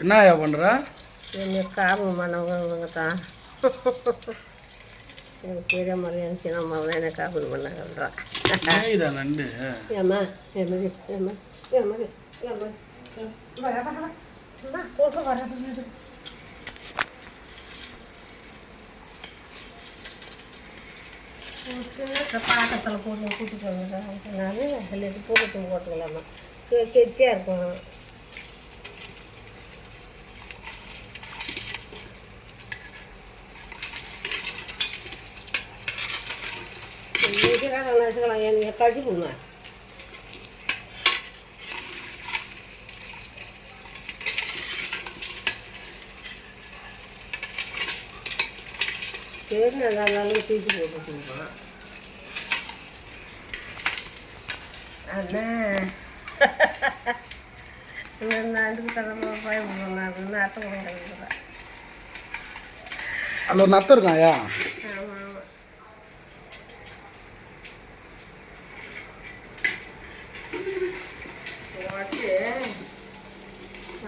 என்னயா பண்ணுற என்ன காரணம் பண்ணவங்க தான் எனக்கு பெரிய மரியாதை மகன் என்ன காப்பீடு பண்ணாங்கன்றான் இதா நண்டு? வர வர போட்டு வர பாக்கத்தில் போட்டு கூட்டிட்டு அதில் போட்டு போட்டுக்கலாமா? கெட்டியாக இருக்கும். இருக்கிறாங்க வச்சுக்கலாம் எனக்கு கட்டி கொடுங்க சரி நல்லா இருந்தாலும் தூக்கி போட்டு கொடுக்கலாம் அண்ணா நான் அதுக்கு தலைமை பயப்படுறேன் நான் அத்தை கூட கிடைக்கிறேன் அதில் ஒரு நத்தம் இருக்காயா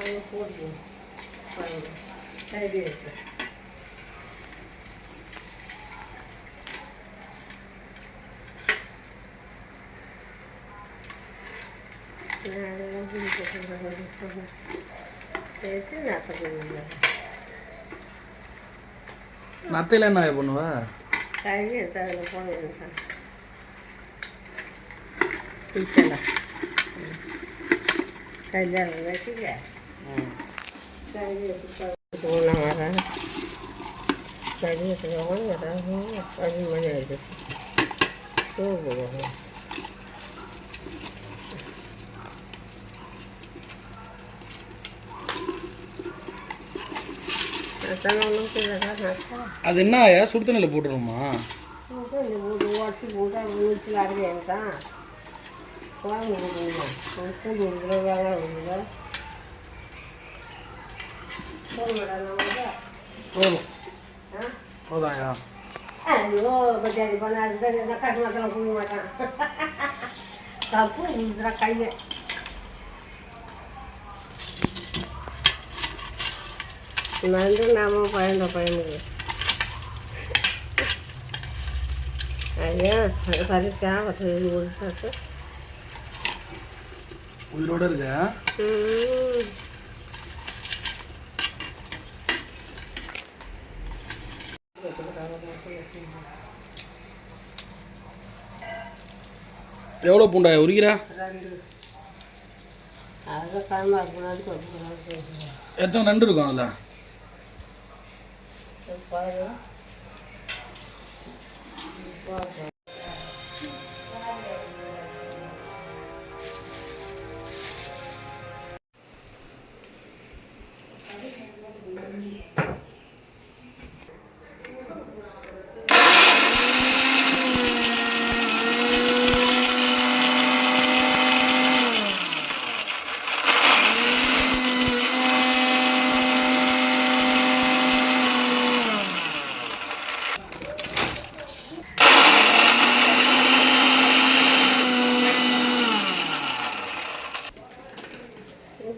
আমিও করব সাইডে আছে నత్తలే నా ఇప్పుడు నువ్వా కళ్యాణం நான் அது என்ன ஆயா? சுடு தண்ணியில் போட்டுருமா இந்த மூணு வருஷம் கூட தான் குழம்பு கொடுக்கணும். பூண்டு வேலை கொடுக்குற બોલો બોલાય અલ્યો બજારી બનાવી દે નકાશ માં તો હું કાપું ઉજરા ખાઈએ ನಂದು ನಮ್ಮ ಪಾಯಿಂಟ್ ಪಾಯಿಂಟ್ ಅಯ್ಯೋ ಬರೀ ಚಾ ಮತ್ತೆ ಉಳಿಸ್ಬೇಕು ಉಳ್ಳೋಡಲ್ಗ ಹ್ಞೂ எவ்வளோ பூண்டாய் உரிக்கிறா? எத்தனை நண்டு இருக்கும் அதில்? பாரு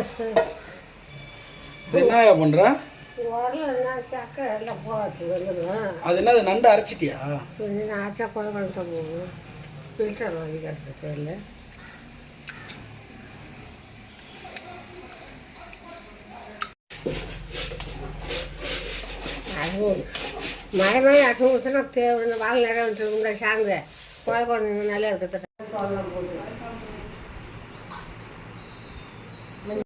போகாது வந்துடும் அது என்னது நண்டு அரைச்சிட்டியா? கொலை கொண்டு போகும் ஃபில்டர் வாங்கி அதுவும் மழை மழை அசு தேவை வாழை நிறைய வந்துட்டு கொலை குழந்தைங்க நல்லா இருக்கிறது